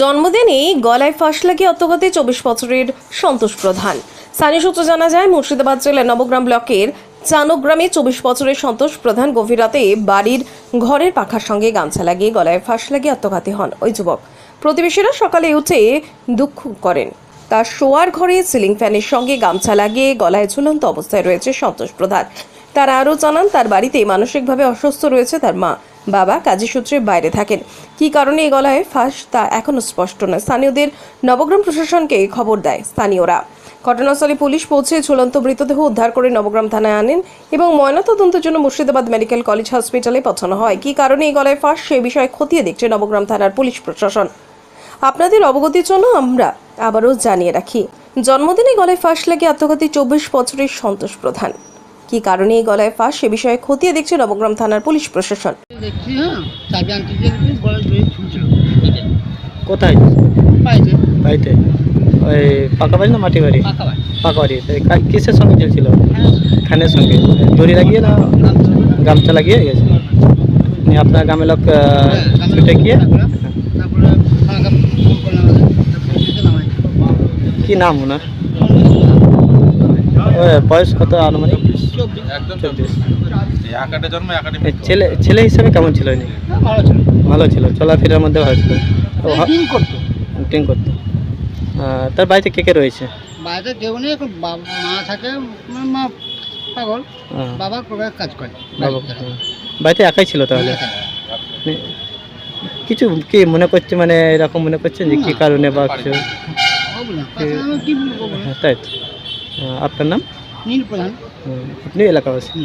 জন্মদিনে গলায় ফাঁস লাগিয়ে আত্মঘাতী চব্বিশ বছরের সন্তোষ প্রধান। স্থানীয় সূত্রে জানা যায়, মুর্শিদাবাদ জেলার নবগ্রাম ব্লকের চানগ্রামে চব্বিশ বছরের সন্তোষ প্রধান গভীর রাতে বাড়ির ঘরের পাখার সঙ্গে গামছা লাগিয়ে গলায় ফাঁস লাগিয়ে আত্মঘাতী হন ওই যুবক। প্রতিবেশীরা সকালে উঠে দুঃখ করেন। তার শোয়ার ঘরে সিলিং ফ্যানের সঙ্গে গামছা লাগিয়ে গলায় ঝুলন্ত অবস্থায় রয়েছে সন্তোষ প্রধান। তারা আরও জানান, তার বাড়িতে মানসিকভাবে অসুস্থ রয়েছে তার মা। বাবা কাজী সূত্রে বাইরে থাকেন। কী কারণে এই গলায় ফাঁস তা এখনও স্পষ্ট নয়। স্থানীয়দের নবগ্রাম প্রশাসনকে খবর দেয় স্থানীয়রা। ঘটনাস্থলে পুলিশ পৌঁছে ঝুলন্ত মৃতদেহ উদ্ধার করে নবগ্রাম থানায় আনেন এবং ময়নাতদন্তের জন্য মুর্শিদাবাদ মেডিকেল কলেজ হসপিটালে পাঠানো হয়। কী কারণে এই গলায় ফাঁস সে বিষয়ে খতিয়ে দেখছে নবগ্রাম থানার পুলিশ প্রশাসন। আপনাদের অবগতির জন্য আমরা আবারও জানিয়ে রাখি, জন্মদিনে গলায় ফাঁস লাগে আত্মঘাতী চব্বিশ বছরের সন্তোষ প্রধান। কী কারণে এই গলায় ফাঁস সে বিষয়ে খতিয়ে দেখছে নবগ্রাম থানার পুলিশ প্রশাসন। দেখছি হ্যাঁ চাবি আনতে গিয়ে গলায় ঝুলছিল কোথায়? ওই পাকা বাড়ি না মাটি বাড়ি? পাকা বাড়ি। কিসের সঙ্গে হ্যাঁ ফ্যানের সঙ্গে। দড়ি লাগিয়ে না গামছা। লাগিয়ে গেছে? আপনার গ্রামের লোক আহ, হ্যাঁ, ছুটে গিয়ে? কি নাম ওনার? বয়স কত আনুমানিক? ছেলে ছেলে হিসেবে কেমন ছিল ইনি ভালো ছিল। চলাফেরার মধ্যে ভালো ছিল। করতো। ড্রিঙ্ক করতো। তার বাড়িতে কে কে রয়েছে? বাড়িতে কেউ নেই মা থাকে মা পাগল। বাবা কাজ করে। বাড়িতে একাই ছিল তাহলে? মানে কিছু কি মনে করছে মানে এরকম মনে করছেন যে কি কারণে বা কিছু? হ্যাঁ, তাই তো। আপনার নাম? নীল প্রধান আপনি এলাকাবাসী?